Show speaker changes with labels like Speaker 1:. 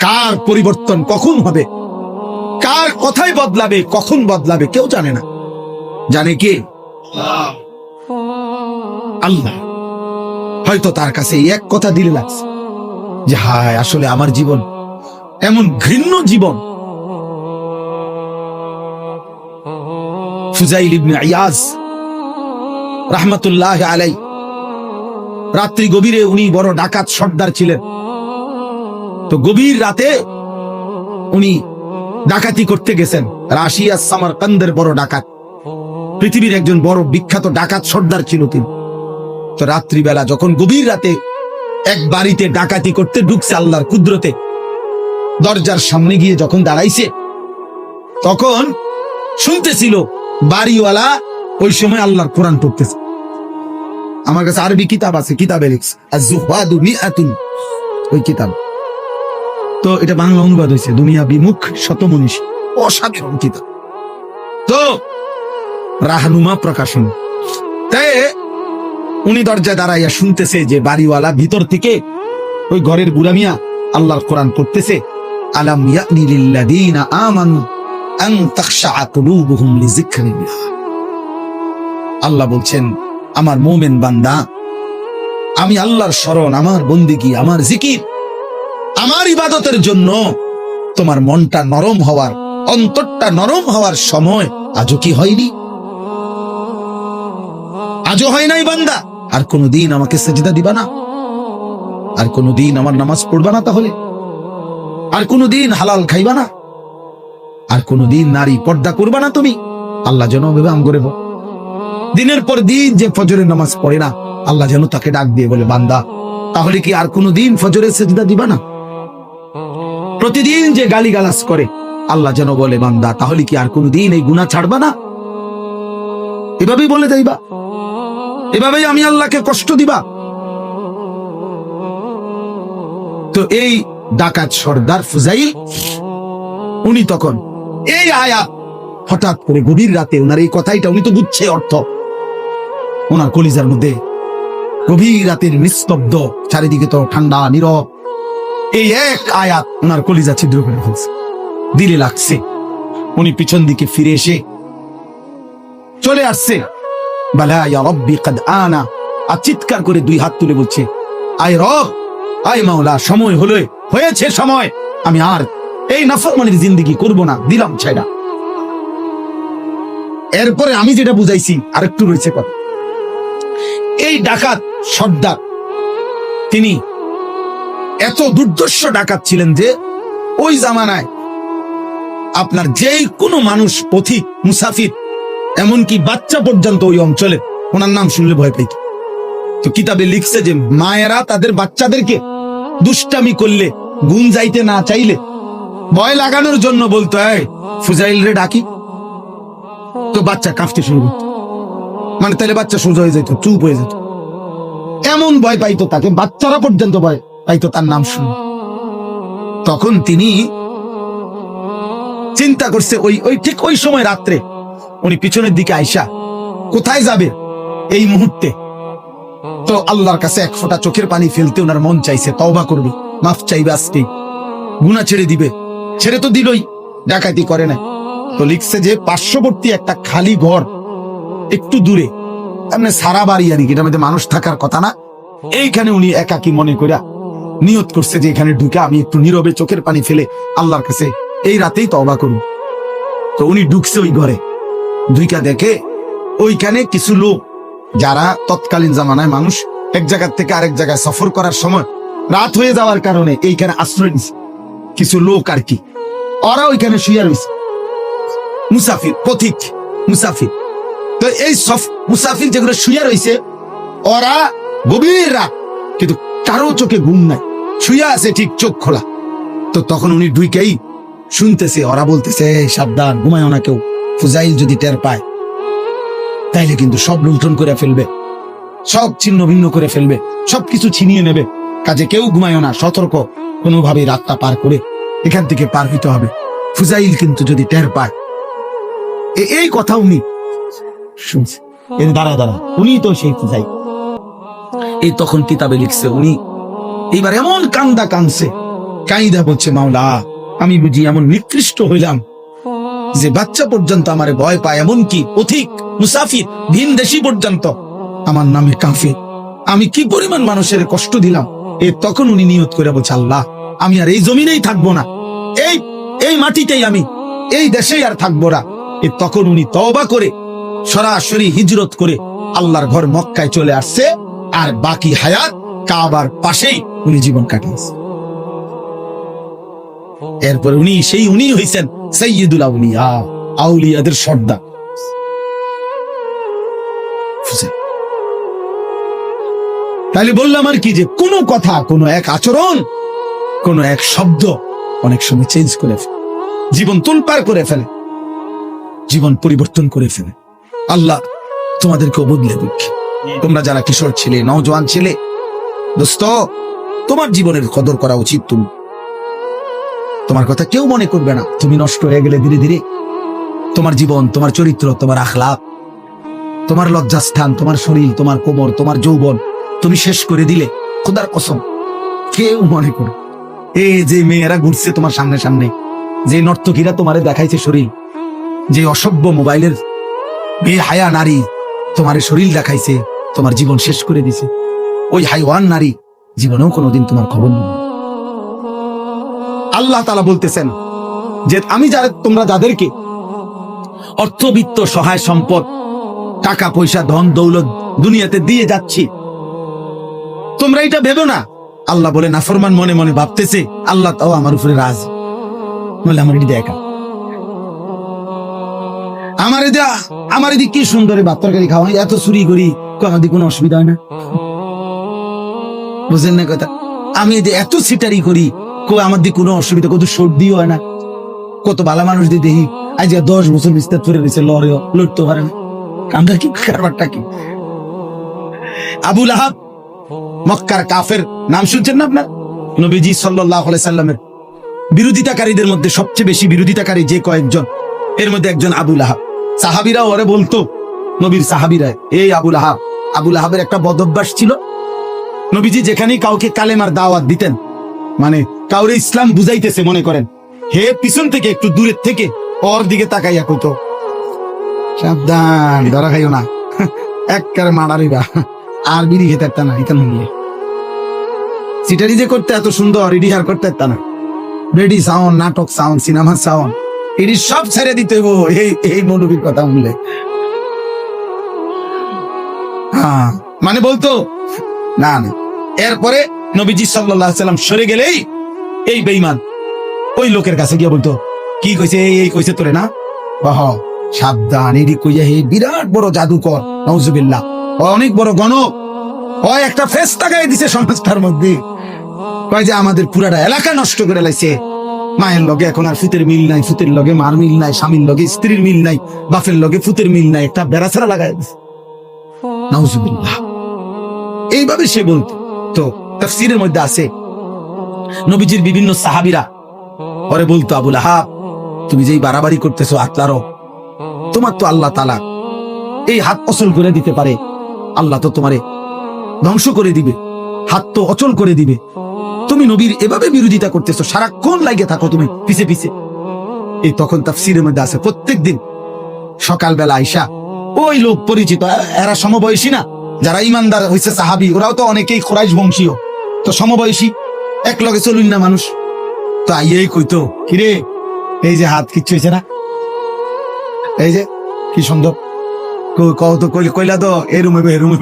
Speaker 1: কার পরিবর্তন কখন হবে? কার কথাই বদলাবে, কখন বদলাবে, কেউ জানে না। জানে কে? আল্লাহ। হয়তো তার কাছে এক কথা দিলে লাগছে, যে হায়, আসলে আমার জীবন এমন ঘৃণ্য জীবন। রাহমাতুল্লাহ আলাই রাত্রি গভীরে উনি বড় ডাকাত সর্দার ছিলেন। তো গভীর রাতে উনি ডাকাতি করতে গেছেন। রাশিয়া সামারকান্দের বড় ডাকাত। পৃথিবীর একজন বড় বিখ্যাত ডাকাত সর্দার ছিল তিনি। তো রাত্রিবেলা যখন গভীর রাতে এক বাড়িতে ডাকাতি করতে ঢুকছে আল্লাহর কুদরতে, দরজার সামনে গিয়ে যখন দাঁড়াইছে, তখন শুনতেছিল বাড়িওয়ালা ওই সময় আল্লাহর কোরআন পড়তেছে। আমার কাছে আরবি কিতাব আছে, কিতাবে লিখছে ওই কিতাব। তো এটা বাংলা অনুবাদ হয়েছে, দুনিয়া বিমুখ শতমনীষী। অসাধারণ কিতাব। তো, রাহনুমা প্রকাশন। তাই উনি দরজায় দাঁড়াইয়া শুনতেছে যে বাড়িওয়ালা ভিতর থেকে ওই ঘরের বুড়ামিয়া আল্লাহর কোরআন পড়তেছে আলাম ইয়ানি আমানু আন তাখশা কুলুবুহুম লিযিকরিল্লাহ আল্লাহ বলছেন, আমার মোমেন বান্দা, আমি আল্লাহর শরণ, আমার বন্দিগি, আমার জিকির আমার ইবাদতের জন্য তোমার মনটা নরম হওয়ার, অন্তরটা নরম হওয়ার সময় আজও কি হয়নি? আজও হয় নাই বান্দা। আর কোনদিন আমাকে সেজদা দিবা না। আর কোনদিন আমার নামাজ পড়বা না তাহলে। আর কোনদিন হালাল খাইবা না। আর কোনদিন নারী পর্দা করবা না তুমি। আল্লাহ যেন বিবাম দিনের পর দিন যে ফজরের নামাজ পড়ে না, আল্লাহ যেন তাকে ডাক দিয়ে বলে, বান্দা, তাহলে কি আর কোনদিন ফজরের সেজদা দিবা না? প্রতিদিন যে গালি গালাস করে, আল্লাহ যেন বলে, বান্দা, তাহলে কি আর কোনদিন এই গুনাহ ছাড়বা না? এভাবেই বলে যাইবা এভাবেই আমি আল্লাহকে কষ্ট দিবা। তো এই ডাকাত সর্দার ফুজাইল, উনি তখন এই আয়াত হঠাৎ করে গভীর রাতে ওনার এই কথাইটা, উনি তো বুঝছে অর্থ। ওনার কলিজার মধ্যে গভীর রাতের নিস্তব্ধ, চারিদিকে তো ঠান্ডা, নীরব এই এক আয়াত ওনার কলিজা ছিদ্র করে ফেলছে। দিলে লাগছে। উনি পিছন দিকে ফিরে এসে চলে আসছে। চিৎকার করে দুই হাত তুলে বলছে, আয় রব, আয় মাওলা, সময় হলো, হয়েছে সময়। আমি আর এই নাফরমানির জিন্দিগি করব না, দিলাম ছাইরা। এরপরে আমি যেটা বুঝাইছি, আরেকটু রয়েছে কথা। এই ডাকাত সর্দার, তিনি এত দুর্দর্শ ডাকাত ছিলেন যে ওই জামানায় আপনার যেই কোনো মানুষ, পথিক, মুসাফির, এমনকি বাচ্চা পর্যন্ত ওই অঞ্চলে ওনার নাম শুনলে ভয় পাইত। তো কিতাবে লিখছে যে মায়েরা তাদের বাচ্চাদেরকে দুষ্টামি করলে গুণ যাইতে না চাইলে ভয় লাগানোর জন্য বলতো ফুজাইল রে ডাকি। তো বাচ্চা কাঁপতে শুরু করতো। মানে তাহলে বাচ্চা সোজা হয়ে যেত, চুপ হয়ে যেত। এমন ভয় পাইতো তাকে, বাচ্চারা পর্যন্ত ভয়। পাইতো তার নাম শুনে। তখন তিনি চিন্তা করছে ওই ওই ঠিক ওই সময় রাত্রে উনি পিছনের দিকে আইসা কোথায় যাবে এই মুহূর্তে? তো আল্লাহর কাছে এক ফোঁটা চোখের পানি ফেলতে ওনার মন চাইছে, তওবা করবে, মাফ চাইবে আজকে গুণা ছেড়ে দিবে, ছেড়ে তো দিলই, ডাকাতি করে না তো লিখছে যে পার্শ্ববর্তী একটা খালি ঘর একটু দূরে সারা বাড়ি আর কি মানুষ থাকার কথা না। এইখানে উনি একাকি মনে করিয়া নিয়ত করছে যে এখানে ঢুকে আমি একটু নীরবে চোখের পানি ফেলে আল্লাহর কাছে এই রাতেই তওবা করুন। তো উনি ঢুকছে ওই ঘরে। দুইকা দেখে ওইখানে কিছু লোক, যারা তৎকালীন জামানায় মানুষ, এক জায়গা থেকে আরেক জায়গায় সফর করার সময় রাত হয়ে যাওয়ার কারণে এইখানে আশ্রয় নিছে। কিছু লোক আর কি। ওরা ওইখানে শুয়ে রয়েছে। মুসাফির, পথিক মুসাফির। তো এই সফ, মুসাফির যেগুলো শুয়ে রয়েছে, ওরা গভীর রাত, কিন্তু কারও চোখে ঘুম নাই। শুয়ে আছে ঠিক চোখ খোলা। তো তখন উনি দুইকেই শুনতেছে, ওরা বলতেছে সাবধান ঘুমায় না কেউ। ফুজাইল যদি টের পায়, তাইলে কিন্তু সব লুণ্ঠন করে ফেলবে। সব ছিন্ন ভিন্ন করে ফেলবে। সবকিছু ছিনিয়ে নেবে। কাজে কেউ ঘুমায় না, সতর্ক। কোনোভাবে রাতটা পার করে এখান থেকে পার হইতে হবে। ফুজাইল কিন্তু যদি টের পায় এই কথা উনি শুনছে। দাঁড়া দাঁড়া উনি তো সেই ফুজাইল। এই তখন কিতাবে লিখছে, উনি এইবার এমন কান্দা কানছে, কাইদা বলছে, মাওলা, আমি বুঝি এমন নিকৃষ্ট হইলাম যে বাচ্চা পর্যন্ত আমার ভয় পায়, এমনকি পথিক মুসাফির, ভিন দেশি পর্যন্ত। আমার নামে কাফে আমি কি পরিমাণ মানুষের কষ্ট দিলাম? এ তখন উনি নিয়ত করে বলছে, আল্লাহ, আমি আর এই জমিনেই থাকব না। এই এই মাটিতেই আমি, এই দেশেই আর থাকব না। এ তখন উনি তওবা করে সরাসরি হিজরত করে আল্লাহর ঘর মক্কায় চলে আসছে, আর বাকি হায়াত কাবার পাশেই উনি জীবন কাটিয়েছে এরপর উনি সেই উনি হইছেন সৈয়দুল আউলিয়া, আউলিয়াদের সর্দার। তাহলে বললাম আর কি যে, কোনো কথা, কোনো এক আচরণ, কোনো এক শব্দ অনেক সময় চেঞ্জ করে ফেলে। জীবন তুলপার করে ফেলে। জীবন পরিবর্তন করে ফেলে। আল্লাহ তোমাদেরকেও বদলে দিক। তোমরা যারা কিশোর ছেলে, নওজোয়ান ছেলে দোস্ত, তোমার জীবনের কদর করা উচিত তুমি। তোমার কথা কেউ মনে করবে না। তুমি নষ্ট হয়ে গেলে ধীরে ধীরে তোমার জীবন, তোমার চরিত্র, তোমার আখলাপ তোমার লজ্জাস্থান, তোমার শরীর, তোমার কোমর, তোমার যৌবন, তুমি শেষ করে দিলে খোদার কসম কেউ মনে করো এই যে মেয়েরা ঘুরছে তোমার সামনে সামনে, যে নর্তকীরা তোমারে দেখাইছে শরীর, যে অসভ্য মোবাইলের বে হায়া নারী তোমার শরীর দেখাইছে, তোমার জীবন শেষ করে দিছে। ওই হাইওয়ান নারী জীবনেও কোনোদিন তোমার খবর নেই। আল্লাহ তালা বলতেছেন যে আমি যারা তোমরা যাদেরকে অর্থবিত্ত, সহায় সম্পদ, টাকা, পয়সা, ধন, দৌলত দুনিয়াতে দিয়ে যাচ্ছি, তোমরা এটা ভেবো না। আল্লাহ বলে, নাফরমান মনে মনে ভাবতেছে, আল্লাহ তাও আমার উপরে রাজ। বলে, আমার এটি দেখা আমার এদা আমার এদিক কি সুন্দর ভাত তরকারি খাওয়া এত চুরি করি কোনো অসুবিধা হয় না। বুঝলেন না কথা? আমি যে এত সিটারি করি, কই আমার দিকে কোনো অসুবিধা, কত সর্দি হয় না? কত ভালো মানুষ দিয়ে দেখি, আজ দশ বছর বিস্তার করে রয়েছে, লড়েও, লড়তে পারে না। আমরা কি কারবারটা কি? আবুল আহাব, মক্কার কাফের, নাম শুনছেন না আপনার? নবীজি সাল্লাহ সাল্লামের বিরোধিতাকারীদের মধ্যে সবচেয়ে বেশি বিরোধিতাকারী যে কয়েকজন, এর মধ্যে একজন আবুল আহাব। সাহাবিরা ওরে বলতো, নবীর সাহাবিরা এই আবুল আহাব। আবুল আহাবের একটা বদভ্যাস ছিল নবীজি যেখানেই কাউকে কালেমার দাওয়াত দিতেন মানে কাউরে ইসলাম বুঝাইতেছে মনে করেন, হে পিছন থেকে, একটু দূরের থেকে, ওর দিকে তাকাইয়া কইতো, সাবধান, ধরা খাইও না। একবারে মারারিবা আর বিড়ি খেতে একটা না এখানে নিয়ে সিটারি যে করতে এত সুন্দর রিডিহার করতে একটা না। রেডি সাউন্ড, নাটক সাউন্ড, সিনেমা সাউন্ড এটি সব ছেড়ে দিতে হইব, এই এই মৌলবীর কথা শুনলে। হ্যাঁ মানে বলতো, না না। এরপরে নবীজি সাল্লাম সরে গেলেই এই বেইমান ওই লোকের কাছে গিয়ে বলতো, কি কইছে? এই কইছে তোরে না? বাহ, সাবধান এটি কইয়া হে বিরাট বড় জাদুকর নজুবিল্লাহ ও, অনেক বড় গণক। ও, একটা ফেস তাকাই দিছে সমাজটার মধ্যে। কয় যে আমাদের পুরাটা এলাকা নষ্ট করে লাইছে। মায়ের লগে এখন আর ফুতের মিল নাই, ফুতের লগে মার মিল নাই, স্বামীর লগে স্ত্রীর মিল নাই, বাপের লগে ফুতের মিল নাই, একটা বেড়াছাড়া লাগাই দিছে। এইভাবে সে বলতো। তো তাফসীরের মধ্যে আছে। নবীজির বিভিন্ন সাহাবীরা পরে বলতো, আবুল আহাব, তুমি যেই বাড়াবাড়ি করতেছো আতলারো তোমার তো আল্লাহ তালা এই হাত অচল করে দিতে পারে। আল্লাহ তো তোমারে ধ্বংস করে দিবে, হাত তো অচল করে দিবে। তুমি নবীর এভাবে বিরোধিতা করতেছো, সারাক্ষণ লাগে থাকো তুমি, পিছে পিছে। এই তখন তাফসিরের মধ্যে আছে প্রত্যেক দিন সকালবেলা আইসা, ওই লোক পরিচিত এরা সমবয়সী না যারা ইমানদার হয়েছে সাহাবি, ওরাও তো অনেকেই খোরাইশ বংশীয়। তো সমবয়সী এক লগে চলুন না মানুষ। তো আইয়াই কইতো, কিরে, এই যে হাত কিচ্ছু হয়েছে না? এই যে, কি সুন্দর। তো, কইলা তো এরুমে এরুম